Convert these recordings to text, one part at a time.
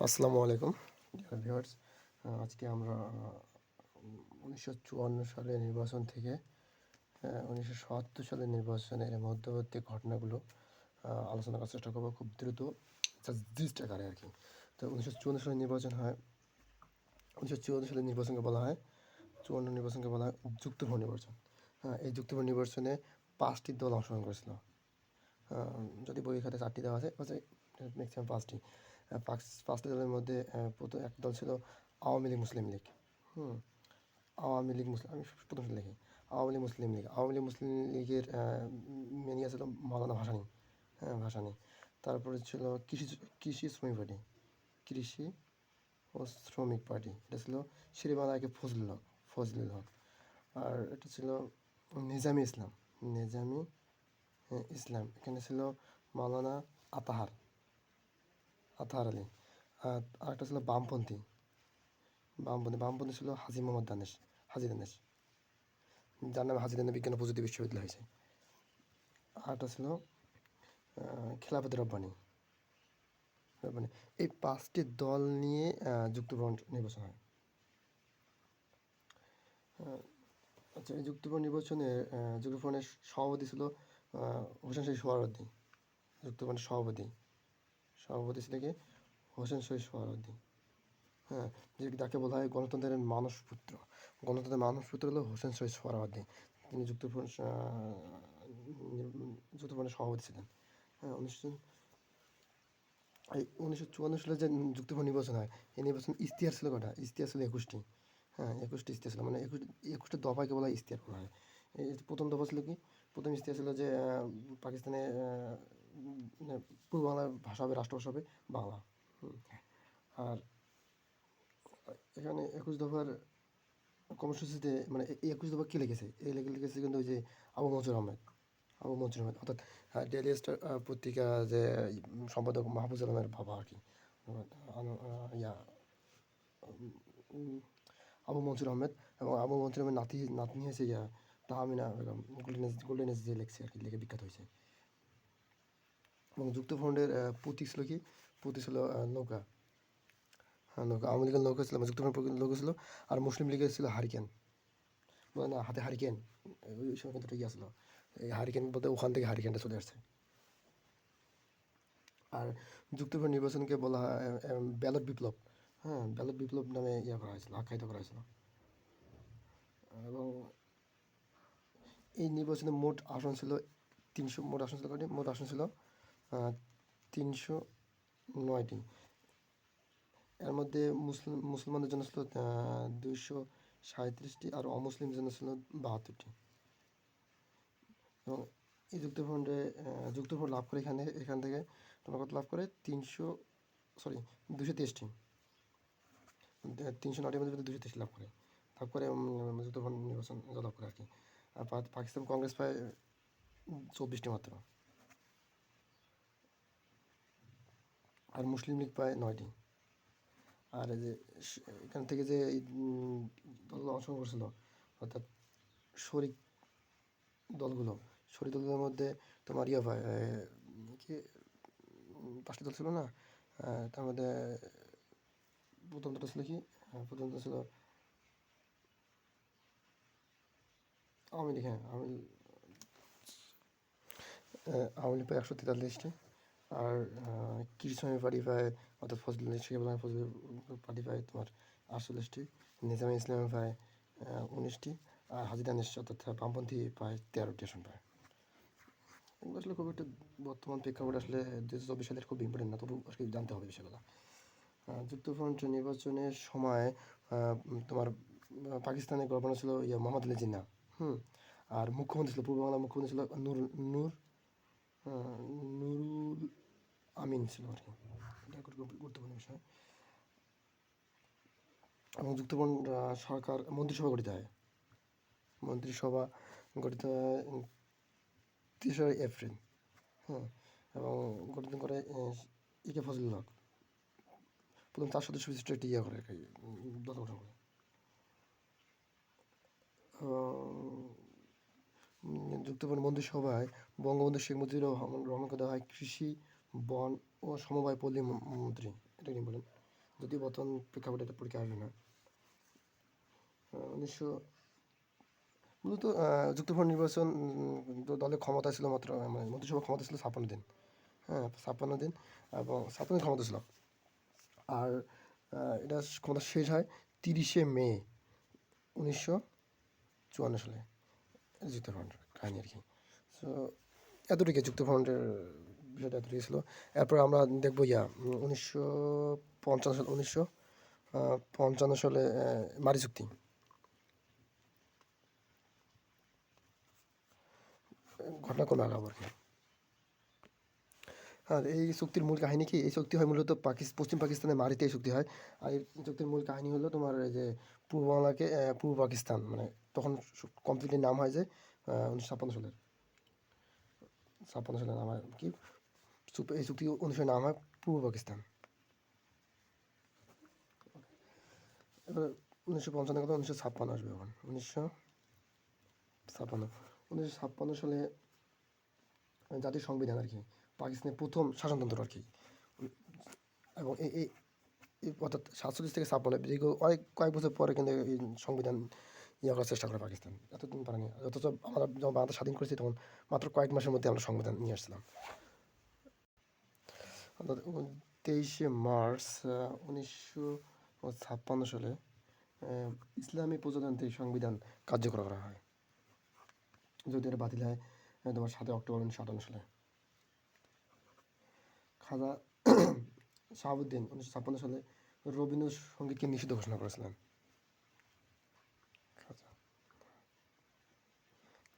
আসসালামু আলাইকুম। ভিউয়ার্স আজকে আমরা উনিশশো চুয়ান্ন সালের নির্বাচন থেকে উনিশশো সাতাত্তর সালের নির্বাচনের মধ্যবর্তী ঘটনাগুলো আলোচনা করার চেষ্টা করব খুব দ্রুত জিস্ট আকারে আর কি। তো উনিশশো চুয়ান্ন সালের নির্বাচন হয়, উনিশশো চুয়ান্ন সালের নির্বাচনকে বলা হয়, চুয়ান্ন নির্বাচনকে বলা হয় যুক্তভোট নির্বাচন। হ্যাঁ এই যুক্তভোট নির্বাচনে পাঁচটি দল অংশগ্রহণ করেছিল। যদি বই খাতে চারটি দেওয়া আছে ম্যাক্সিমাম পাঁচটি। পাঁচটি দলের মধ্যে প্রথম এক দল ছিল আওয়ামী লীগ মুসলিম লীগ। হুম? আওয়ামী লীগ মুসলিম আমি প্রথম লিখি। আওয়ামী লীগ মুসলিম লীগ। আওয়ামী লীগ মুসলিম লীগের মেনিয়া ছিল মাওলানা ভাসানী। হ্যাঁ ভাসানী। তারপরে ছিল কৃষি কৃষি শ্রমিক পার্টি। কৃষি ও শ্রমিক পার্টি। এটা ছিল শ্রীবালাকে ফজলুল হক ফজলুল হক। আর এটা ছিল নিজামি ইসলাম নিজামি হ্যাঁ, ইসলাম। এখানে ছিল মাওলানা আতাহার। আলী। আর আরেকটা ছিল বামপন্থী। বামপন্থী বামপন্থী ছিল হাজি মোহাম্মদ দানেশ, হাজি দানেশ। যার নামে হাজি দানেশ বিজ্ঞান প্রযুক্তি বিশ্ববিদ্যালয় হয়েছে। আরেকটা ছিল খেলাফত রব্বানি। রব্বানি। এই পাঁচটি দল নিয়ে যুক্তফ্রন্ট নির্বাচন হয়। আচ্ছা এই যুক্তফ্রন্ট নির্বাচনে যুক্তফ্রন্টের সভাপতি ছিল হোসেন শহীদ সোহরাওয়ার্দী যুক্তফ্রন্টের সভাপতি। সভাপতি ছিল কি হোসেন শহীদ সোহরাওয়ার্দী হ্যাঁ যে যাকে বলা হয় গণতন্ত্রের মানসপুত্র। গণতন্ত্রের মানসপুত্র হলো হোসেন শহীদ সোহরাওয়ার্দী তিনি যুক্তফ্রন্ট যুক্তফ্রন্টের সভাপতি ছিলেন। হ্যাঁ উনিশশো, এই উনিশশো চুয়ান্ন সালে যে যুক্তফ্রন্ট নির্বাচন হয়, এই নির্বাচন ইস্তিয়ার ছিল কটা? ইস্তিয়ার ছিল একুশটি। হ্যাঁ একুশটি ইস্তিয়ার ছিল। মানে একুশ, একুশটি দফাকে বলা হয় ইস্তিয়ার বলা হয়। এই প্রথম দফা ছিল কি? প্রথম ইস্তিয়ার ছিল যে পাকিস্তানে পূর্ব বাংলার ভাষা হবে রাষ্ট্রভাষা হবে বাংলা। আর এখানে একুশ দফার কর্মসূচিতে মানে একুশ দফা কে লিখেছে? এই লেখে লিখেছে কিন্তু ওই যে আবু মনসুর আহমেদ। আবু মনসুর আহমেদ। অর্থাৎ আহ, ডেইলি স্টার পত্রিকা যে সম্পাদক মাহফুজ আলমের বাবা আর কি। ইয়া আবু মনসুর আহমেদ এবং আবু মনসুর আহমেদ নাতি নাতনি হয়েছে ইয়া তাহমিনা বেগম গোল্ডেন গোল্ডেন যে লেখছে আর কি লিখে বিখ্যাত হয়েছে। এবং যুক্তফ্রন্টের প্রতীক ছিল কি? প্রতীক ছিল নৌকা। হ্যাঁ নৌকা। আওয়ামী লীগের নৌকা ছিল যুক্তফ্রন্ট নৌকা ছিল, আর মুসলিম লীগের ছিল হারিকেন। না, হাতে হারিকেন। ওই সময় কিন্তু ঠিকই আসলো এই হারিকেন বলতে ওখান থেকে হারিকেনটা চলে আসছে। আর যুক্তফ্রন্ট নির্বাচনকে বলা হয় ব্যালট বিপ্লব। হ্যাঁ ব্যালট বিপ্লব নামে ইয়ে করা হয়েছিল, আখ্যায়িত করা হয়েছিল। এবং এই নির্বাচনে মোট আসন ছিল তিনশো, মোট আসন ছিল মোট আসন ছিল তিনশো নয়টি। এর মধ্যে মুসলিম মুসলমানদের জন্য ছিল দুইশো সাঁত্রিশটি আর অমুসলিমদের জন্য ছিল বাহাত্তরটি। এবং এই যুক্তফ্রন্টে আহ, যুক্তফ্রন্ট লাভ করে এখানে এখান থেকে তোমার কত লাভ করে? তিনশো সরি দুশো তেইশটি। তিনশো নয়টির মধ্যে দুশো তেইশ লাভ করে। লাভ করে উম, যুক্তফ্রন্ট নির্বাচন লাভ করে আর কি। আর পাকিস্তান কংগ্রেস পায় চব্বিশটি মাত্র। আর মুসলিম লীগ পায় নয়টি আর এই যে এখান থেকে যে দলগুলো অংশগ্রহণ করছিল, অর্থাৎ শরিক দলগুলো, শরিক দলগুলোর মধ্যে তোমার ইয়ে পায় কি পাঁচটি দল ছিল না? তার মধ্যে প্রথম দলটা ছিল কি? প্রথম দল ছিল আওয়ামী লীগ হ্যাঁ আওয়ামী আওয়ামী লীগ পায় একশো তেতাল্লিশটি। আর আহ, কৃষি শ্রমিক অর্থাৎ ফজল শেখ আবুল ফজল পার্টি পায় তোমার আটচল্লিশটি নিজামী ইসলাম পায় উনিশটি আর হাজিরা নিশ অর্থাৎ বামপন্থী পায় তেরোটি আসন পায়। এগুলো আসলে খুব একটা বর্তমান প্রেক্ষাপটে আসলে দু হাজার চব্বিশ সালের খুব ইম্পর্টেন্ট না তবু আর কি জানতে হবে বিষয়গুলো। যুক্তফ্রন্ট নির্বাচনের সময় তোমার পাকিস্তানের গভর্নর ছিল ইয়া মোহাম্মদ আলী জিন্না হুম আর মুখ্যমন্ত্রী ছিল পূর্ব বাংলার মুখ্যমন্ত্রী ছিল নূর নূর নুরুল আমিন ছিল আর কি। এটা গুরুত্বপূর্ণ বিষয়। এবং যুক্তফ্রন্ট সরকার মন্ত্রিসভা গঠিত হয়। মন্ত্রিসভা গঠিত হয় তেসরা এপ্রিল হ্যাঁ এবং গঠিত করে ইকে ফজলুল হক। প্রথম চার সদস্য বিশিষ্ট একটি ইয়ে করে দল গঠন করে। উম, মন্ত্রিসভায় বঙ্গবন্ধু শেখ মুজিবুর রহমান রহমানকে দেওয়া হয় কৃষি, বন ও সমবায় পল্লী মন্ত্রী। এটা কি বলেন? যদি বর্তমান প্রেক্ষাপটে এটা পরীক্ষা আসবে না। উনিশশো মূলত যুক্তফ্রন্ট নির্বাচন দলের ক্ষমতা ছিল মাত্র মানে মন্ত্রিসভা ক্ষমতা ছিল ছাপ্পান্ন দিন। হ্যাঁ ছাপ্পান্ন দিন এবং ছাপ্পান্ন ক্ষমতা ছিল। আর এটা ক্ষমতা শেষ হয় তিরিশে মে উনিশশো চুয়ান্ন সালে। যুক্তফ্রন্টের কাহিনী আর কি। সো এতটুকু যুক্তফ্রন্টের বিষয়টা এতটুকু ছিল। এরপর আমরা দেখব, ইয়া উনিশশো পঞ্চান্ন সাল, উনিশশো পঞ্চান্ন সালে মারি চুক্তি। ঘটনা কোনো আগাবো আর কি? আর এই চুক্তির মূল কাহিনী কি? এই চুক্তি হয় মূলত পাকিস, পশ্চিম পাকিস্তানের মারিতে এই চুক্তি হয়। আর এই চুক্তির মূল কাহিনী হলো তোমার এই যে পূর্ব বাংলাকে পূর্ব পাকিস্তান মানে তখন কমপ্লিটলি নাম হয় যে উনিশশো ছাপ্পান্ন সালের। ছাপ্পান্ন সালের নাম হয় কি। এই চুক্তি অনুসারে নাম হয় পূর্ব পাকিস্তান। এবার উনিশশো পঞ্চান্ন কথা উনিশশো ছাপ্পান্ন আসবে এখন। উনিশশো ছাপ্পান্ন। উনিশশো ছাপ্পান্ন সালে জাতীয় সংবিধান আর কি, পাকিস্তানের প্রথম শাসনতন্ত্র আর কি। এবং এই অর্থাৎ সাতচল্লিশ থেকে ছাপ্পান্ন অনেক কয়েক বছর পরে কিন্তু এই সংবিধান ইয়ে করার চেষ্টা করে পাকিস্তান। এতদিন পারেনি। অথচ আমরা যখন বাংলাদেশ স্বাধীন করেছি, তখন মাত্র কয়েক মাসের মধ্যে আমরা সংবিধান নিয়ে আসছিলাম। তেইশে মার্চ উনিশশো ছাপ্পান্ন সালে ইসলামী প্রজাতান্ত্রিক সংবিধান কার্যকর করা হয়। যদি এটা বাতিল হয় তোমার সাতই অক্টোবর উনিশশো আটান্ন সালে। খাজা শাহাবুদ্দিন উনিশশো ছাপ্পান্ন সালে রবীন্দ্রসঙ্গীতকে নিষিদ্ধ ঘোষণা করেছিলেন।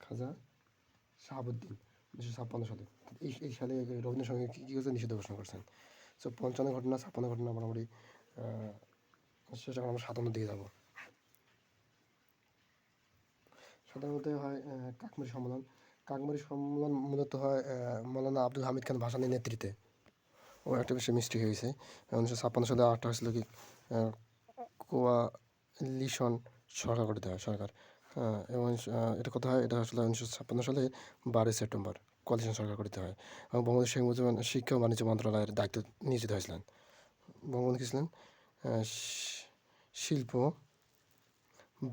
খাজা শাহাবুদ্দিন উনিশশো ছাপ্পান্ন সালে। এই এই সালে রবীন্দ্রসঙ্গীত কী কী করেছে নিষিদ্ধ ঘোষণা করেছেন। সো পঞ্চান্ন ঘটনা, ছাপ্পান্ন ঘটনা মোটামুটি শেষ এখন আমরা সাতান্নর দিকে যাব। সাধারণত হয় কাকমারি সম্মেলন। কাকমারি সম্মেলন মূলত হয় মৌলানা আব্দুল হামিদ খান ভাসানির নেতৃত্বে। ও একটা বিষয় মিস্টেক হয়ে গেছে উনিশশো ছাপ্পান্ন সালে আটটা হয়েছিল কি কোয়ালিশন সরকার গঠিত হয়, সরকার। এবং এটা কথা হয়? এটা আসলে উনিশশো ছাপ্পান্ন সালে বারোই সেপ্টেম্বর কোয়ালিশন সরকার করতে হয় এবং বঙ্গবন্ধু শেখ রহমান শিক্ষা ও বাণিজ্য মন্ত্রণালয়ের দায়িত্ব নিয়োজিত হয়েছিলেন। বঙ্গবন্ধু ছিলেন? শিল্প,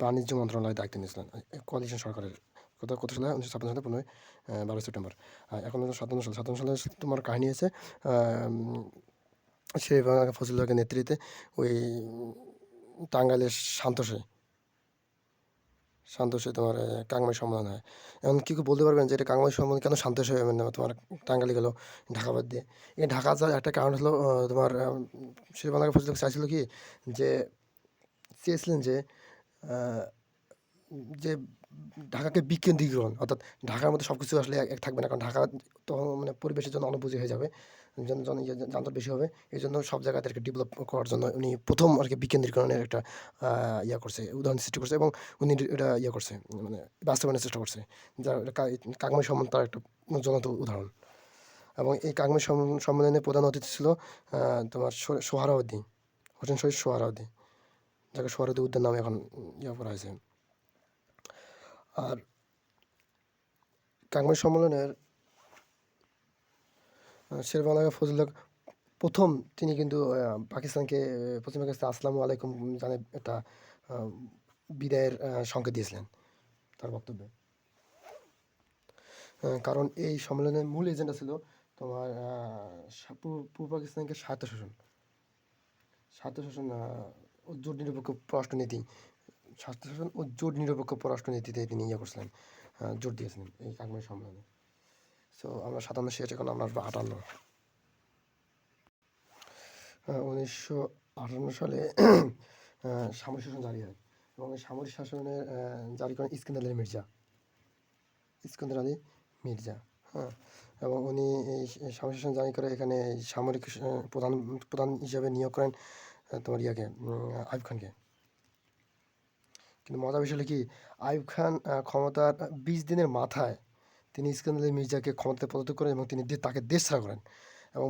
বাণিজ্য মন্ত্রণালয়ের দায়িত্ব নিয়েছিলেন। কোয়ালিশন সরকারের কথা কত সালে উনিশশো ছাপ্পান্ন সালে পনেরোই বারোই সেপ্টেম্বর। এখন সাতান্ন সাল, সাতান্ন সালে তোমার কাহিনী আছে সে ফজলুল্লাহকে নেতৃত্বে ওই টাঙ্গাইলের শান্তসে শান্তসে তোমার কাংমাই সম্মেলন হয়। এখন কী বলতে পারবেন যে এটা কাংমাই সম্মেলন কেন শান্তসে না তোমার টাঙ্গালি গেলো ঢাকা বাদ দিয়ে। এই ঢাকা যাওয়ার একটা কারণ হলো তোমার শেরবাংলা ফজলুল্লাহ চাইছিল কি? যে চেয়েছিলেন যে যে ঢাকাকে বিকেন্দ্রীকরণ, অর্থাৎ ঢাকার মধ্যে সব কিছু আসলে এক থাকবে না। কারণ ঢাকা তখন মানে পরিবেশের জন্য অনুপযোগী হয়ে যাবে। যানজট বেশি হবে। এই জন্য সব জায়গাদেরকে ডেভেলপ করার জন্য উনি প্রথম আর কি বিকেন্দ্রীকরণের একটা ইয়া করছে, উদাহরণ সৃষ্টি করছে এবং উনি এটা ইয়ে করছে মানে বাস্তবায়নের চেষ্টা করছে। যা কাকমাই সম্মান তার একটা জনত উদাহরণ। এবং এই কাকমাই সম্মেলন- প্রধান অতিথি ছিল তোমার সো- সোহরাওয়ার্দী, হোসেন শহীদ সোহরাওয়ার্দী, যাকে সোহরাওয়ার্দী উদ্যান নামে এখন ইয়ে করা হয়েছে। আর কাকমাই সম্মেলনের শেরবাংলা ফজলুল্লাহ প্রথম তিনি কিন্তু পাকিস্তানকে পশ্চিম পাকিস্তান আসসালামু আলাইকুম জানে একটা বিদায়ের সংকেত দিয়েছিলেন তার বক্তব্যে। কারণ এই সম্মেলনের মূল এজেন্ডা ছিল তোমার পূর্ব পাকিস্তানকে স্বায়ত্তশাসন। স্বায়ত্তশাসন ও জোট নিরপেক্ষ পররাষ্ট্রনীতি, স্বায়ত্তশাসন ও জোট নিরপেক্ষ পররাষ্ট্রনীতিতে তিনি ইয়ে করছিলেন জোর দিয়েছিলেন এই কাকমাই সম্মেলনে। সো আমরা সাতান্ন শেষ, এখন আমরা আসব আটান্ন উনিশশো আটান্ন সালে সামরিক শাসন জারি হয়। এবং সামরিক শাসনের জারি করেন ইস্কান্দার আলী মির্জা। ইস্কান্দার আলী মির্জা হ্যাঁ। এবং উনি এই সামরিক শাসন জারি করে এখানে সামরিক প্রধান প্রধান হিসাবে নিয়োগ করেন তোমার ইয়াকে আইব খানকে। কিন্তু মজা বিষয় কি আইব খান ক্ষমতার বিশ দিনের মাথায় তিনি ইস্কান্দার আলী মির্জাকে ক্ষমতাতে পদত্যাগ করেন এবং তিনি তাকে দেশ ছাড়া করেন। এবং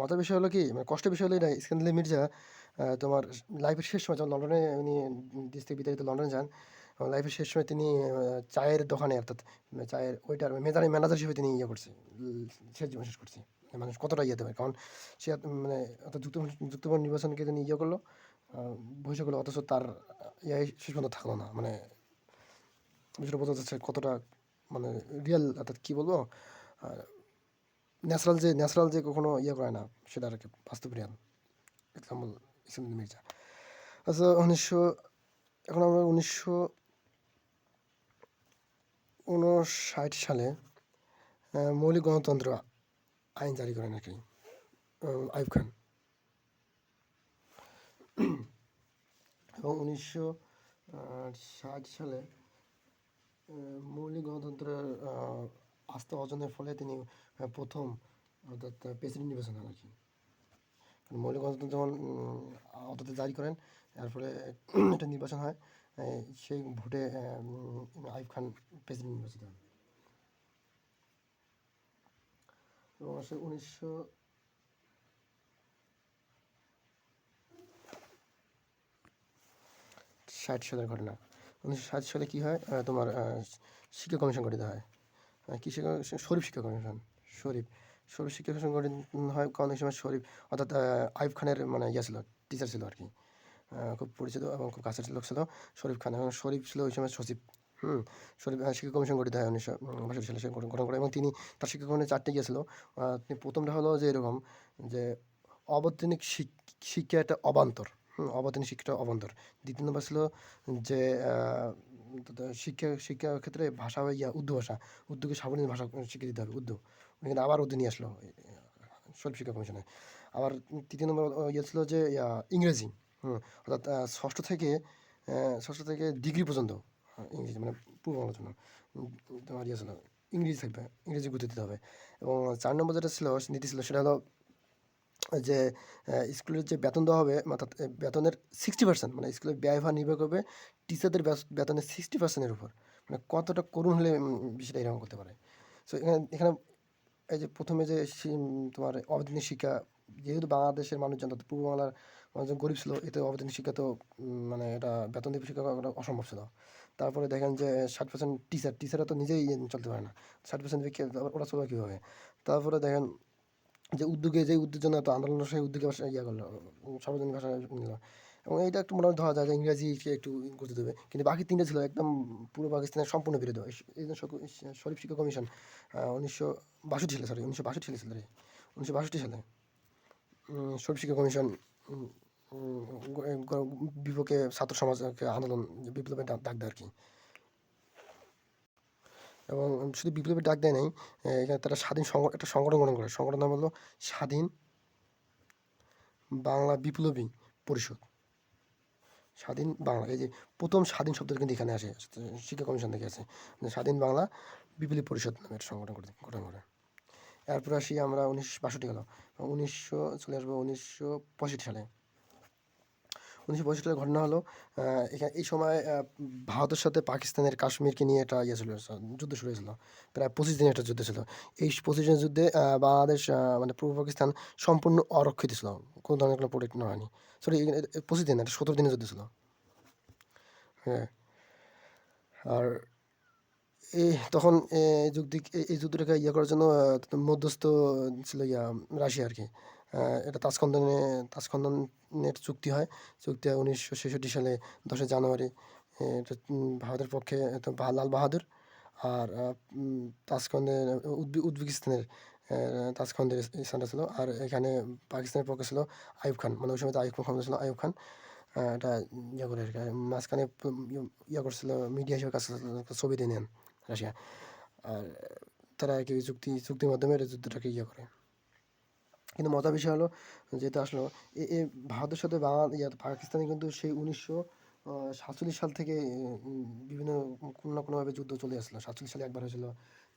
মজার বিষয় হলো কি মানে কষ্টের বিষয় হলো এটা ইস্কান্দার আলী মির্জা তোমার লাইফের শেষ সময় যখন লন্ডনে উনি দেশ থেকে বিতাড়িত লন্ডনে যান, এবং লাইফের শেষ সময় তিনি চায়ের দোকানে অর্থাৎ চায়ের ওইটার মেজারি ম্যানেজার হিসেবে তিনি ইয়ে করছে শেষ জীবন শেষ করছে। মানুষ কতটা ইয়ে দেবে কারণ সে মানে অত যুক্ত যুক্তফ্রন্ট নির্বাচনকে তিনি ইয়ে করল বসে করল, অথচ তার ইয়ে শেষ পর্যন্ত থাকল না। মানে বিষয়টা বোঝা যাচ্ছে কতটা মানে রিয়েল অর্থাৎ কী বলব? ন্যাচারাল যে ন্যাচারাল যে কখনো ইয়ে করে না, সেটা আর কি বাস্তব রিয়াল ইসলামুল ইসলাম মির্জা আচ্ছা উনিশশো, এখন আমরা উনিশশো উনষাট সালে মৌলিক গণতন্ত্র আইন জারি করেন আর কি আইব খান। এবং উনিশশো ষাট সালে মৌলিক গণতন্ত্রের আস্থা অর্জনের ফলে তিনি প্রথম অর্থাৎ প্রেসিডেন্ট নির্বাচন হন আর কি। মৌলিক গণতন্ত্র যখন অর্থাৎ জারি করেন এর ফলে একটা নির্বাচন হয় সেই ভোটে আইব খান প্রেসিডেন্ট নির্বাচিত হন। এবং আসলে উনিশশো ষাট সালের ঘটনা। উনিশশো ষাট সালে কী হয়? তোমার শিক্ষা কমিশন গঠিত হয়। কী শিক্ষা? শরীফ শিক্ষা কমিশন। শরীফ। শরীফ শিক্ষা কমিশন গঠিত হয় এই সময়? শরীফ, অর্থাৎ আইব খানের মানে ইয়ে ছিল টিচার ছিল আর কি খুব পরিচিত এবং খুব কাছের লোক ছিল শরীফ খান। এবং শরীফ ছিল ওই সময় সচিব। হুম, শরীফ শিক্ষা কমিশন গঠিত হয় উনিশশো বাষট্টি সালে সে গঠন করে এবং তিনি তার শিক্ষা কমিশনে চারটে গিয়েছিল প্রথমটা হলো যে এরকম যে অবৈতনিক শিক্ষা একটা অবান্তর। হুম অবৈতনিক শিক্ষাটা অবান্তর দ্বিতীয় নম্বর ছিল যে শিক্ষা শিক্ষা ক্ষেত্রে ভাষা ইয়া উর্দু ভাষা। উর্দুকে সাবলীল ভাষা শিক্ষা দিতে হবে, উর্দু। কিন্তু আবার উর্দু নিয়ে আসলো শরীফ শিক্ষা কমিশনে। আবার তৃতীয় নম্বর ইয়ে ছিল যে ইংরেজি। হুম, অর্থাৎ ষষ্ঠ থেকে ষষ্ঠ থেকে ডিগ্রি পর্যন্ত ইংরেজি মানে পূর্ব জন্য তোমার ইয়ে ছিল, ইংরেজি থাকবে, ইংরেজি গুরুত্ব দিতে হবে। এবং চার নম্বর যেটা ছিল, নীতি ছিল, সেটা হলো যে স্কুলের যে বেতন দেওয়া হবে, অর্থাৎ বেতনের সিক্সটি পার্সেন্ট মানে স্কুলের ব্যয় ব্যয়ভার নির্ভর করবে টিচারদের বেতনের সিক্সটি পার্সেন্টের উপর। মানে কতটা করুণ হলে বিষয়টা এরকম করতে পারে। সো এখানে এখানে, এই যে প্রথমে যে তোমার অবৈতনিক শিক্ষা, যেহেতু বাংলাদেশের মানুষজন, অর্থাৎ পূর্ব বাংলার মানুষজন গরিব ছিল, এতে অবৈতনিক শিক্ষা তো মানে এটা বেতন দিয়ে শিক্ষা করা অসম্ভব ছিল। তারপরে দেখেন যে, ষাট পার্সেন্ট টিচার টিচাররা তো নিজেই চলতে পারে না। ষাট পার্সেন্ট ওরা চলবে কীভাবে? তারপরে দেখেন যে উদ্যোগে, যে জন্য এত আন্দোলন সেই উদ্যোগে ইয়ে করল সার্বজনীন ভাষা নিল এবং এইটা একটু মোটামুটি ধরা যায় যে ইংরাজিকে একটু গুরুত্ব দেবে। কিন্তু বাকি তিনটে ছিল একদম পূর্ব পাকিস্তানের সম্পূর্ণ বিরোধী। এই- এই যে শক- শরীফ শিক্ষা কমিশন উনিশশো বাষট্টি সালে সরি উনিশশো বাষট্টি সালে ছিল রে উনিশশো বাষট্টি সালে শরীফ শিক্ষা কমিশন বিপক্ষে ছাত্র সমাজকে আন্দোলন, বিপ্লবের ডাক দেয় আর কি। এবং শুধু বিপ্লবের ডাক দেয় নাই এখানে তারা স্বাধীন সংগ, একটা সংগঠন গঠন করে। সংগঠন নাম হলো স্বাধীন বাংলা বিপ্লবী পরিষদ। স্বাধীন বাংলা, এই যে প্রথম স্বাধীন শব্দটা কিন্তু এখানে আসে, শিক্ষা কমিশন থেকে আসে। স্বাধীন বাংলা বিপ্লবী পরিষদ নামে একটা সংগঠন গঠন করে। এরপর আসি আমরা উনিশশো বাষট্টি গেল উনিশশো চলে আসব উনিশশো পঁয়ষট্টি সালে। উনিশশো পঁয়ষট্টি ঘটনা হলো এখানে এই সময় ভারতের সাথে পাকিস্তানের কাশ্মীরকে নিয়ে একটা ইয়ে ছিল, যুদ্ধ শুরু হয়েছিল। প্রায় পঁচিশ দিনের একটা যুদ্ধ ছিল। এই পঁচিশ দিনের যুদ্ধে বাংলাদেশ মানে পূর্ব পাকিস্তান সম্পূর্ণ অরক্ষিত ছিল। কোনো ধরনের কোনো প্রোটেক্ট নেওয়া হয়নি। সরি পঁচিশ দিন একটা সতেরো দিনের যুদ্ধ ছিল। হ্যাঁ। আর এই তখন এই যুদ্ধ এই যুদ্ধটাকে ইয়ে করার জন্য মধ্যস্থ ছিল ইয়া, রাশিয়া আর কি। এটা তাজখন্দনে তাজখন্দনের চুক্তি হয়। চুক্তি হয় উনিশশো ছেষট্টি সালে দশই জানুয়ারি এটা ভারতের পক্ষে লাল বাহাদুর। আর তাজখন্দের উজবেকিস্তানের আহ, তাজখন্দের স্থানটা ছিল। আর এখানে পাকিস্তানের পক্ষে ছিল আইব খান। মানে ওই সময় আইব খান ছিল আইব খান। এটা ইয়ে করে আর মাঝখানে ইয়ে করছিল মিডিয়া হিসেবে কাজ ছবি দিয়ে নেন রাশিয়া। আর তারা কি চুক্তি চুক্তির মাধ্যমে এটা যুদ্ধটাকে ইয়ে করে। কিন্তু মজার বিষয় হলো যেটা আসলো, এ ভারতের সাথে বাংলা, ইয়া, পাকিস্তানে কিন্তু সেই উনিশশো সাতচল্লিশ সাল থেকে বিভিন্ন কোনো না কোনোভাবে যুদ্ধ চলে আসলো। সাতচল্লিশ সালে একবার হয়েছিল,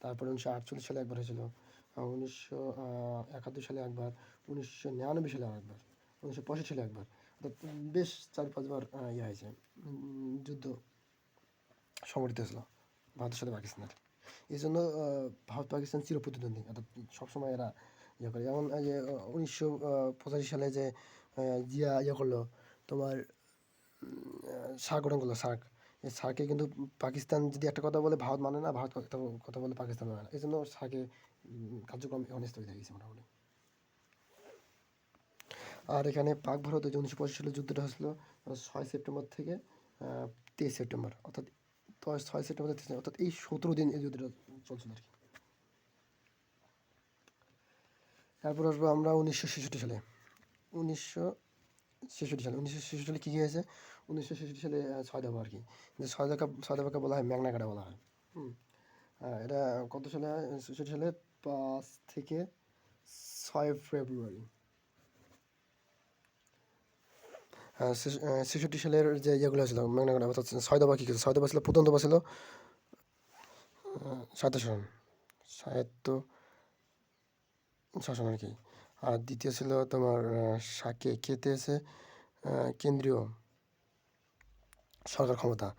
তারপরে উনিশশো আটচল্লিশ সালে একবার হয়েছিল উনিশশো একাত্তর সালে একবার, উনিশশো নিরানব্বই সালে একবার, উনিশশো পঁয়ষট্টি সালে একবার। অর্থাৎ বেশ চার পাঁচবার ইয়ে হয়েছে যুদ্ধ সংগঠিত হয়েছিল ভারতের সাথে পাকিস্তানের। এই জন্য ভারত পাকিস্তান চির প্রতিদ্বন্দ্বী অর্থাৎ সবসময় এরা ইয়ে করে। যেমন যে উনিশশো পঁচাশি সালে যে জিয়া ইয়ে করল, তোমার সার্ক গঠন করল সার্ক এই সার্কে কিন্তু পাকিস্তান যদি একটা কথা বলে, ভারত মানে না, ভারত কথা বলে পাকিস্তান মানে না। এই জন্য সার্কে কার্যক্রম এখন স্থগিত হয়ে গেছে মোটামুটি। আর এখানে পাক ভারত যে উনিশশো পঁচিশ সালে যুদ্ধটা হয়েছিল ছয় সেপ্টেম্বর থেকে তেইশ সেপ্টেম্বর, অর্থাৎ ছয় সেপ্টেম্বর থেকে অর্থাৎ এই সতেরো দিন এই যুদ্ধটা চলছিল আর কি। তারপর আসব আমরা উনিশশো ছেষট্টি সালে। উনিশশো ছেষট্টি সালে। উনিশশো ছেষট্টি সালে কী কী হয়েছে? উনিশশো ছেষট্টি সালে ছয় দফা আর কি? ছয় দফা ছয় দফাকে বলা হয় ম্যাগনা কাটা বলা হয়। হুম। এটা কত সালে? হয়? ছেষট্টি সালে পাঁচ থেকে ছয় ফেব্রুয়ারি। আহ, ছেষট্টি সালের যে ইয়েগুলো ছিল ম্যাগনা কাটা অর্থাৎ ছয় দফা কী ছয় দফা ছিল প্রথম দফা ছিল সাহিত্য শাসন সাহিত্য শাসন আর কি। আর দ্বিতীয় ছিল তোমার সাকে কেতে আছে কেন্দ্রীয় সরকার ক্ষমতা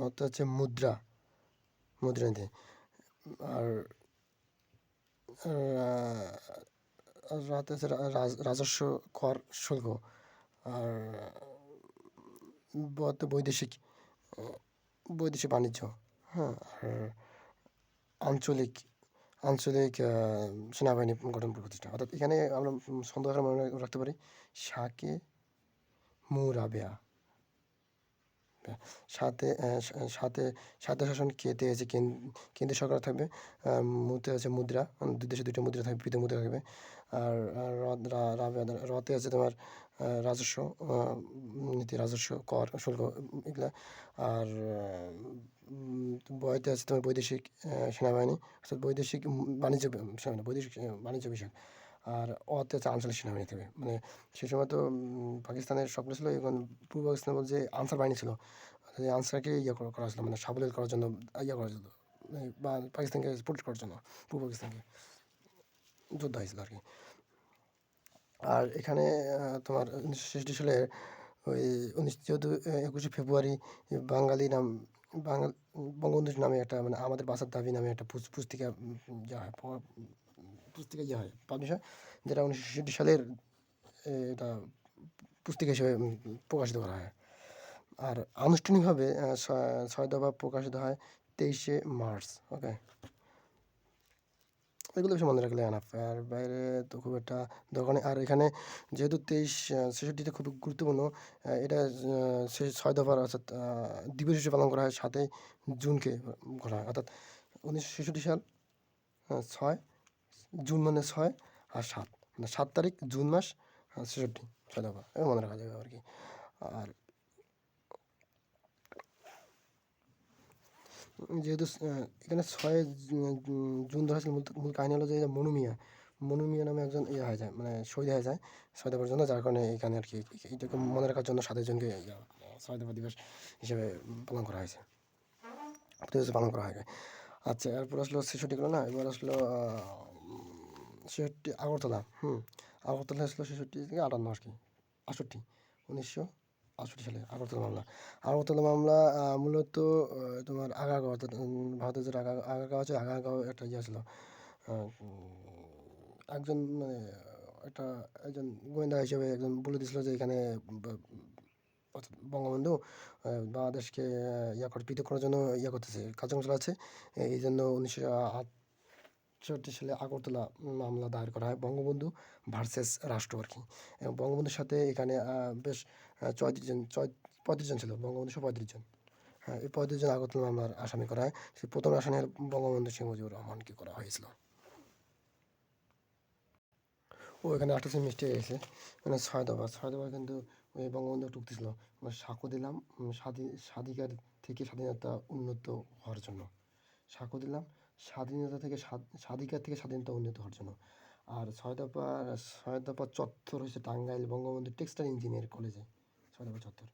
হতে হচ্ছে মুদ্রা, মুদ্রানীতি। আর রাতে রাজস্ব কর শুল্ক। আর বৈদেশিক বৈদেশিক বাণিজ্য হ্যাঁ আর আঞ্চলিক আঞ্চলিক সেনাবাহিনী গঠন প্রতিষ্ঠা। অর্থাৎ এখানে আমরা সন্দেহ মনে রাখতে পারি সাকে মুরাবেয়া। সাথে সাথে সাথে শাসন কেতে আছে কেন- কেন্দ্রীয় সরকার থাকবে মুতে আছে মুদ্রা মানে দুই দেশে দুইটা মুদ্রা থাকবে পৃথক মুদ্রা থাকবে। আর আর র- রতে আছে তোমার রাজস্ব নীতি, রাজস্ব, কর, শুল্ক, এগুলা। আর বয়তে আছে তোমার বৈদেশিক সেনাবাহিনী। অর্থাৎ বৈদেশিক বাণিজ্য সেনাবাহিনী, বৈদেশিক বাণিজ্য বিষয় আর অতে আছে আঞ্চলিক সেনাবাহিনী থেকে। মানে সে সময় তো পাকিস্তানের স্বপ্ন ছিল, এখন পূর্ব পাকিস্তানের মধ্যে যে আনসার বাহিনী ছিল আনসারকে ইয়ে করা হয়েছিল মানে সাবলীল করার জন্য ইয়ে করা হয়েছিল বা পাকিস্তানকে প্রোটেক্ট করার জন্য, পূর্ব পাকিস্তানকে। যুদ্ধ হয়েছিল আর কি। আর এখানে তোমার উনিশশো ছেষট্টি সালের ওই উনিশ যেহেতু একুশে ফেব্রুয়ারি, বাঙালি নাম বাঙাল, বঙ্গবন্ধুর নামে একটা মানে আমাদের বাসার দাবি নামে একটা পুস- পুস্তিকা ইয়ে হয় পুস্তিকা যা হয় পাবলিশ হয়, যেটা উনিশশো ছেষট্টি সালের এটা পুস্তিকা হিসেবে প্রকাশিত করা হয়। আর আনুষ্ঠানিকভাবে ছয় দফা প্রকাশিত হয় তেইশে মার্চ ওকে এগুলো বিষয় মনে রাখলে আনাফ আর বাইরে তো খুব একটা দরকার নেই। আর এখানে যেহেতু তেইশ ছেষট্টিতে খুব গুরুত্বপূর্ণ এটা ছয় দফার অর্থাৎ দিবস হিসেবে পালন করা হয় সাতই জুনকে করা হয়। অর্থাৎ উনিশশো ছেষট্টি সাল ছয়, জুন মানে ছয় আর সাত। মানে সাত তারিখ, জুন মাস ছেষট্টি, ছয় দফা। মনে রাখা যাবে আর কি। আর যেহেতু এখানে ছয় জুন ধরা ছিল মূল কাহিনী হলো যে মনুমিয়া মনুমিয়া নামে একজন ইয়ে হয়ে যায় মানে শহীদ হয়ে যায় ছয় দফার জন্য, যার কারণে এখানে আর কি এইটাকে মনে রাখার জন্য সাতের জনকে দফা দিবস হিসেবে পালন করা হয়েছে। দিবস পালন করা হয় আচ্ছা এরপর আসলো ছেষট্টি গেলো না, এবার আসলো ছেষট্টি, আগরতলা, হুম আগরতলা আসলো ছেষট্টি থেকে আটান্ন আর কি, আটষট্টি, উনিশশো আটষট্টি সালে আগরতলা মামলা। আগরতলা মামলা মূলত তোমার অর্থাৎ ভারতের যে আগা আগারগাঁও আছে আগারগাঁও একটা ইয়ে ছিল। একজন মানে একটা, একজন গোয়েন্দা হিসেবে একজন বলে দিয়েছিল যে এখানে বঙ্গবন্ধু বাংলাদেশকে ইয়া করে, পৃথক করার জন্য ইয়া করতেছে, কার্যক্রম চালাচ্ছে। এই জন্য উনিশশো আটষট্টি সালে আগরতলা মামলা দায়ের করা হয় বঙ্গবন্ধু ভার্সেস রাষ্ট্র আর কি। এবং বঙ্গবন্ধুর সাথে এখানে বেশ চৌত্রিশ জন চয় পঁয়ত্রিশ জন ছিল, বঙ্গবন্ধু সহ পঁয়ত্রিশ জন। হ্যাঁ এই পঁয়ত্রিশ জন আগরতলা মামলার আসামি করা হয় সেই প্রথম আসামি বঙ্গবন্ধু শেখ মুজিবুর রহমানকে করা হয়েছিল। ও এখানে আঠাশে মিস্টেক গেছে মানে ছয় দফা ছয় দফা কিন্তু ওই বঙ্গবন্ধু একটা উক্তি ছিল সাক্ষ্য দিলাম স্বাধীন স্বাধিকার থেকে স্বাধীনতা উন্নত হওয়ার জন্য। সাঁকো দিলাম, স্বাধীনতা থেকে স্বাধ- স্বাধিকার থেকে স্বাধীনতা উন্নত হওয়ার জন্য। আর ছয় দফা ছয় দফা চত্বর হয়েছে টাঙ্গাইল বঙ্গবন্ধু টেক্সটাইল ইঞ্জিনিয়ার কলেজে। ছয় দফা চত্বর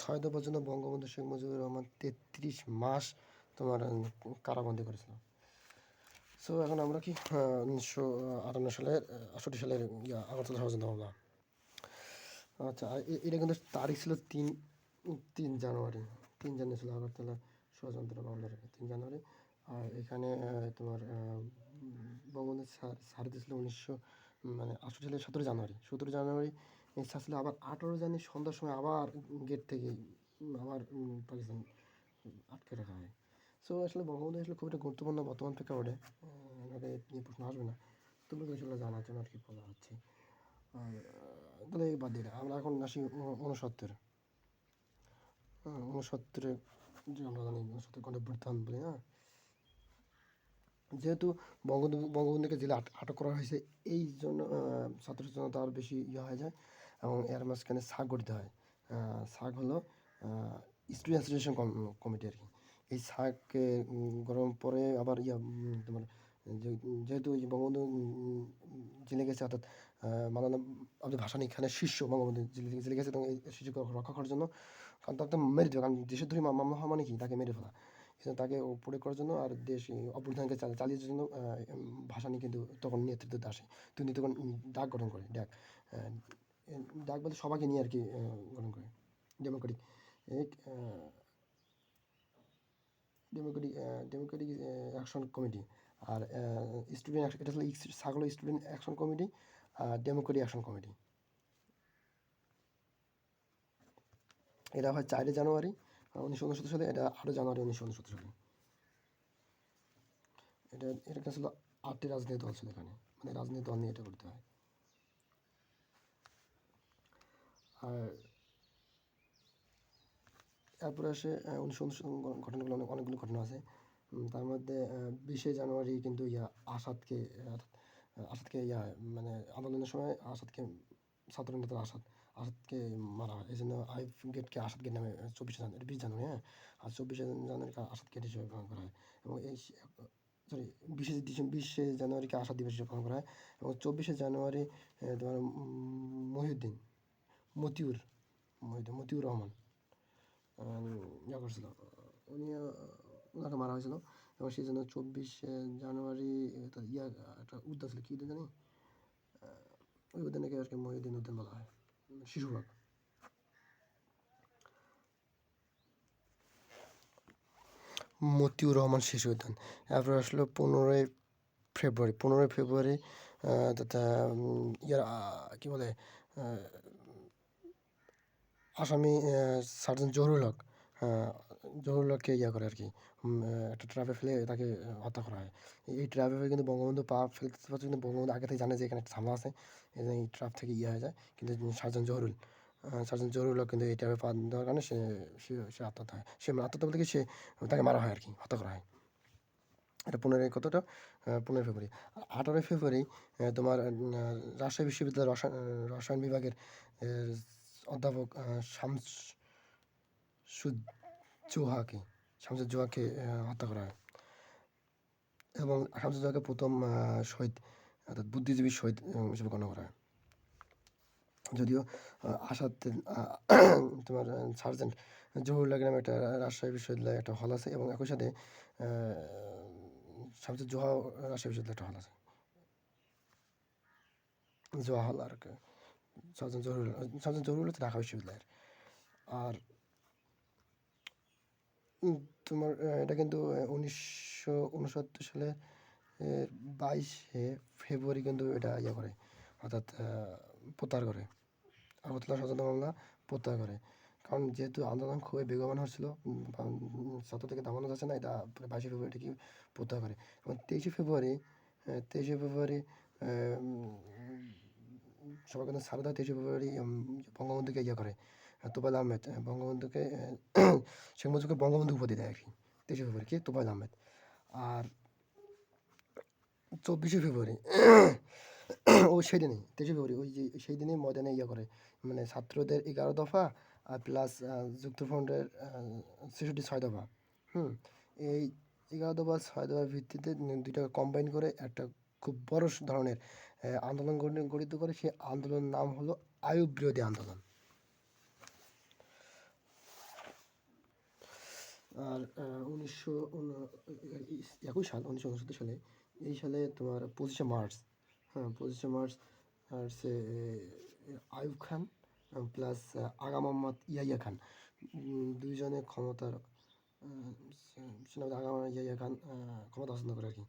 ছয় জন্য বঙ্গবন্ধু শেখ মুজিবুর রহমান তেত্রিশ মাস তোমার কারাবন্দি করেছিল। সো এখন আমরা কি উনিশশো আটান্ন সালের আহ, আটষট্টি সালের আগরতলা ষড়যন্ত্র মামলা আচ্ছা এটা কিন্তু তারিখ ছিল তিন তিন জানুয়ারি। তিন জানুয়ারি ছিল আগরতলা ষড়যন্ত্র মামলার তিন জানুয়ারি। আর এখানে তোমার বঙ্গবন্ধু ছাড় ছাড় দিয়েছিল উনিশশো মানে আটষট্টি সালের সতেরো জানুয়ারি সতেরো জানুয়ারি ইচ্ছা ছিল আবার আঠারো জানি সন্ধ্যার সময় আবার গেট থেকে আবার পাকিস্তান আটকে রাখা হয়। সো আসলে বঙ্গবন্ধু আসলে খুব একটা গুরুত্বপূর্ণ বর্তমান থেকে প্রেক্ষাপটে ওনাকে নিয়ে প্রশ্ন আসবে না। তবু সেগুলো জানার জন্য আর কি বলা হচ্ছে। তাহলে এই বাদ দিয়ে। আমরা এখন আসি হ্যাঁ উনসত্তরে যে আমরা জানি গণঅভ্যুত্থান বলি হ্যাঁ? যেহেতু বঙ্গবন্ধু বঙ্গবন্ধুকে জেলে আট- আটক করা হয়েছে এই জন্য ছাত্র জনতা আরও বেশি ইয়ে হয়ে যায় এবং এর মাঝখানে সাগ গঠিত হয়। সাগ হলো স্টুডেন্ট অ্যাসোসিয়েশন কমিটি আর কি। এই সাগকে গরম পরে আবার ইয়া তোমার যেহেতু বঙ্গবন্ধু জেলে গেছে অর্থাৎ আহ, মাওলানা আব্দুল ভাসানী খানের শিষ্য বঙ্গবন্ধু জেলে গেছে এবং এই শিশুকে রক্ষা করার জন্য। কারণ তাকে মেরে দেবে কারণ দেশের ধরে মামলা হওয়া মানে কি তাকে মেরে ফেলা। তাকে উপরে করার জন্য আর দেশ অভ্যুত্থানকে চালিয়ে জন্য উম, ভাসানী কিন্তু তখন নেতৃত্বে আসে। তিনি তখন ডাক গঠন করে ডাক। ডাক বলতে সবাইকে নিয়ে আর কি গঠন করে। Democratic democratic democratic action committee. আর স্টুডেন্ট এটা হলো সাগলো স্টুডেন্ট অ্যাকশন কমিটি আর ডেমোক্রেটিক অ্যাকশন কমিটি। এটা হয় চারই জানুয়ারি। উনিশশো উনসত্তর সালে এটা আটই জানুয়ারি উনিশশো উনসত্তর সালে। এটা এটা ছিল আটটি রাজনৈতিক দল ছিল এখানে। মানে রাজনৈতিক দল নিয়ে এটা করতে হয়। আর এরপরে আসে উনিশশো উনসত্তর ঘটনাগুলো অনেক, অনেকগুলো ঘটনা আছে। তার মধ্যে বিশে জানুয়ারি কিন্তু ইয়া আসাদকে আসাদকে ইয়া মানে আন্দোলনের সময় আসাদকে ছাত্র নেতা আসাদ আসাদকে মারা হয় এই জন্য আইফ গেটকে আসাদ গেট নামে চব্বিশে জানুয়ারি বিশ জানুয়ারি হ্যাঁ? আর চব্বিশে জানুয়ারিকে আসাদ গেট হিসেবে গ্রহণ করা হয়। এবং এই সরি, বিশে ডিসেম্বর বিশে জানুয়ারিকে আসাদ দিবস হিসেবে গ্রহণ করা হয়। এবং চব্বিশে জানুয়ারি তোমার মহিউদ্দিন, মতিউর মহিউদ্দিন, মতিউর রহমান ইয়া করছিল উনি ওনাকে মারা হয়েছিল। এবং সেই জন্য চব্বিশে জানুয়ারি ইয়া, একটা উদ্যান ছিল, কী উদ্যান জানি? ওই উদ্যানকে আর কি মহিউদ্দিন উদ্যান বলা হয়। শিশুবাগ মতিউর রহমান শিশু উদ্যান। এরপর আসলো পনেরোই ফেব্রুয়ারি। পনেরোই ফেব্রুয়ারি ইয়ার কী বলে আসামি সার্জন জহরুল হক আহ, জহুরুল হককে ইয়া করে আর কি একটা ট্রাফে ফেলে তাকে হত্যা করা হয়। এই ট্রাফে কিন্তু বঙ্গবন্ধু পা ফেলতে পারছে কিন্তু বঙ্গবন্ধু আগে থেকে জানে যে এখানে একটা ঝামেলা আছে। এই ট্রাফ থেকে ইয়ে হয়ে যায়। কিন্তু সার্জন জহুরুল সার্জন জহুরুল কিন্তু এই ট্রাফে পা দেওয়ার কারণে সে সে আত্মহত্যা হয়। সে মানে আত্মহত্যা বলতে কি সে তাকে মারা হয় আর কি হত্যা করা হয়। এটা পনেরোই কতটা? পনেরোই ফেব্রুয়ারি। আঠারোই ফেব্রুয়ারি তোমার রাজশাহী বিশ্ববিদ্যালয়ের রসায়ন রসায়ন বিভাগের অধ্যাপক আহ, জোহাকে শামসুদ জোহাকে হত্যা করা হয়। এবং শামসুদ জোহাকে প্রথম শহীদ, অর্থাৎ বুদ্ধিজীবী শহীদ হিসেবে গণ্য করা হয়। যদিও আসাদ তোমার সার্জেন্ট জহুরুল্লাহ নামে একটা রাজশাহী বিশ্ববিদ্যালয়ে একটা হল আছে এবং একই সাথে শামসুদ জোহা রাজশাহী বিশ্ববিদ্যালয়ে একটা হল আছে। জোহা হল আর কি। সার্জেন্ট জহুরুল সার্জেন্ট জহুরুল হচ্ছে ঢাকা বিশ্ববিদ্যালয়ের। আর তোমার এটা কিন্তু উনিশশো উনসত্তর সালে বাইশে ফেব্রুয়ারি কিন্তু এটা ইয়ে করে অর্থাৎ প্রত্যাহার করে। আগরতলা সচেতন মামলা প্রত্যাহার করে। কারণ যেহেতু আন্দোলন খুবই বেগবান হচ্ছিল বা, থেকে দামানো যাচ্ছে না এটা বাইশে ফেব্রুয়ারি কি প্রত্যাহার করে। এবং তেইশে ফেব্রুয়ারি তেইশে ফেব্রুয়ারি সবাই কিন্তু সারদা তেইশে ফেব্রুয়ারি বঙ্গবন্ধুকে ইয়ে করে। আহ, তোফায়েল আহমেদ বঙ্গবন্ধুকে শেখ মুজিবকে বঙ্গবন্ধু উপাধি দেয় আর কি তেইশে ফেব্রুয়ারি কি তোফায়েল আহমেদ আর চব্বিশে ফেব্রুয়ারি ও সেই দিনেই তেইশে ফেব্রুয়ারি ওই যে সেই দিনেই ময়দানে ইয়ে করে মানে ছাত্রদের এগারো দফা আর প্লাস যুক্তফ্রন্টের ছেষট্টি ছয় দফা হুম এই এগারো দফা ছয় দফার ভিত্তিতে দুইটা কম্বাইন করে একটা খুব বড় ধরনের আন্দোলন গঠি- গঠিত করে সেই আন্দোলনের নাম হলো আয়ুব বিরোধী আন্দোলন। আর উনিশশো একুশ সাল, উনিশশো উনসত্তর সালে, এই সালে তোমার পঁচিশে মার্চ হ্যাঁ পঁচিশে মার্চ, আর সে, আয়ুব খান, প্লাস আগা মোহাম্মদ ইয়াইয়া খান দুইজনে ক্ষমতার আগা মোহাম্মদ ইয়াইয়া খান ক্ষমতা হস্তান্তর করে আর কি।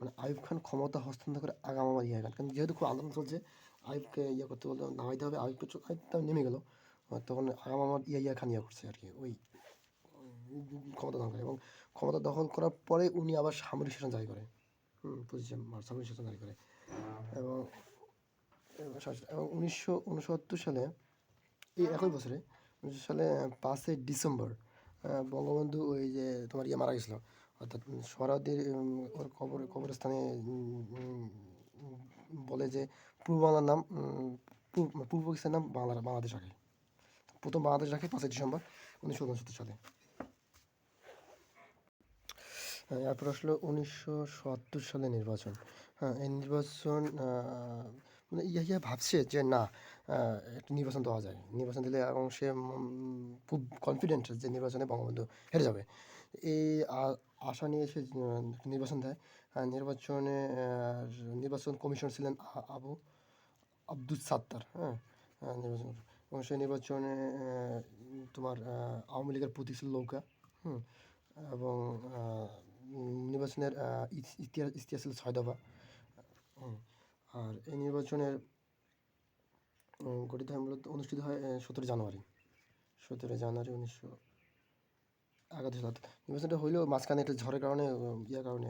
মানে আইয়ুব খান ক্ষমতা হস্তান্তর করে আগাম আমার ইয়া খান, কারণ যেহেতু খুব আন্দোলন চলছে আইয়ুবকে ইয়ে করতে বলতে নামাইতে হবে আইয়ুব তো নেমে গেলো, তখন আগাম আমার ইয়া ইয়া খান ইয়া করছে আর কি, ওই ক্ষমতা দখল করে এবং ক্ষমতা দখল করার পরে উনি আবার সামরিক শাসন জারি করে। পঁচিশে সামরিক শাসন জারি করে। এবং এবং উনিশশো উনসত্তর সালে, এই একই বছরে, উনিশশো সালে পাঁচই ডিসেম্বর বঙ্গবন্ধু ওই যে তোমার ইয়ে মারা গেছিল। অর্থাৎ সরাদের ওর কবর, কবরস্থানে বলে যে পূর্ব বাংলার নাম পূর্ব পাকিস্তানের নাম বাংলা, বাংলাদেশ রাখে। প্রথম বাংলাদেশ রাখে পাঁচই ডিসেম্বর উনিশশো উনসত্তর সালে। এরপর আসলো উনিশশো সত্তর সালে নির্বাচন। হ্যাঁ এই নির্বাচন মানে ইয়া ভাবছে যে না একটা নির্বাচন দেওয়া যায়। নির্বাচন দিলে এবং সে খুব কনফিডেন্ট যে নির্বাচনে বঙ্গবন্ধু হেরে যাবে। এই আশা নিয়ে সে নির্বাচন দেয়। আর নির্বাচনে নির্বাচন কমিশন ছিলেন আবু আব্দুল সাত্তার। হ্যাঁ নির্বাচন। এবং সেই নির্বাচনে তোমার আওয়ামী লীগের প্রতীক ছিল নৌকা। হুম, এবং নির্বাচনের ইতিহাস ইতিহাস ছিল ছয় দফা আর এই নির্বাচনের গঠিত হয় মূলত, অনুষ্ঠিত হয় সতেরো জানুয়ারি। সতেরো জানুয়ারি উনিশশো একাদশ সাল। নির্বাচনটা হইলেও মাঝখানে একটা ঝড়ের কারণে ইয়ার কারণে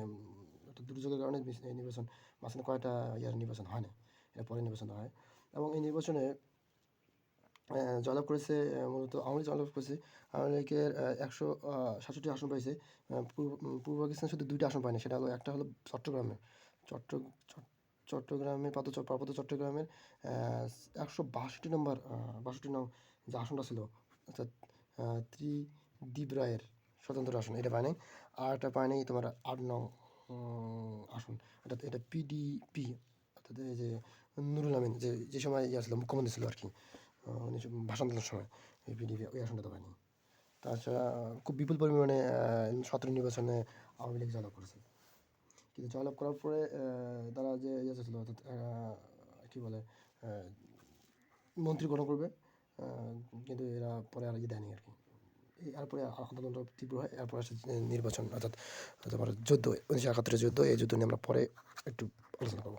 একটা দুর্যোগের কারণে নির্বাচন, মাঝখানে কয়েকটা ইয়ার নির্বাচন হয় না। এর পরে নির্বাচন হয়। এবং এই নির্বাচনে জয়লাভ করেছে মূলত আওয়ামী লীগ জয়লাভ করেছে। আওয়ামী লীগের একশো সাতষট্টি আসন পাইছে। পূর্ব পাকিস্তান শুধু দুইটা আসন পায়নি, সেটা হলো, একটা হলো চট্টগ্রামে। চট্ট, চট- চট্টগ্রামের পার্বত্য চট- পার্বত্য চট্টগ্রামের একশো বাষট্টি নম্বর বাষট্টি নং যে আসনটা ছিল, অর্থাৎ ত্রিদীপ রায়ের স্বতন্ত্র আসন, এটা পায় নাই। আর একটা পায়নি তোমার আট নং আসন, অর্থাৎ এটা পিডিপি অর্থাৎ যে নুরুল আমিন, যে যে সময় ইয়ে ছিল, মুখ্যমন্ত্রী ছিল আর কি। উনি সব ভাষণ সময় এই পিডিপি ওই আসনটা পায়নি তাছাড়া খুব বিপুল পরিমাণে সতেরো নির্বাচনে আওয়ামী লীগ জয়লাভ করেছে। কিন্তু জয়লাভ করার পরে তারা যে ইয়ে ছিল, অর্থাৎ কী বলে মন্ত্রী গঠন করবে কিন্তু এরা পরে আর ইয়ে দেয়নি আর কি। এরপরে আন্দোলনটা তীব্র হয়, এরপর আসে নির্বাচন, অর্থাৎ তোমার যুদ্ধ, উনিশশো একাত্তরের যুদ্ধ, এই যুদ্ধ নিয়ে আমরা পরে একটু আলোচনা করব।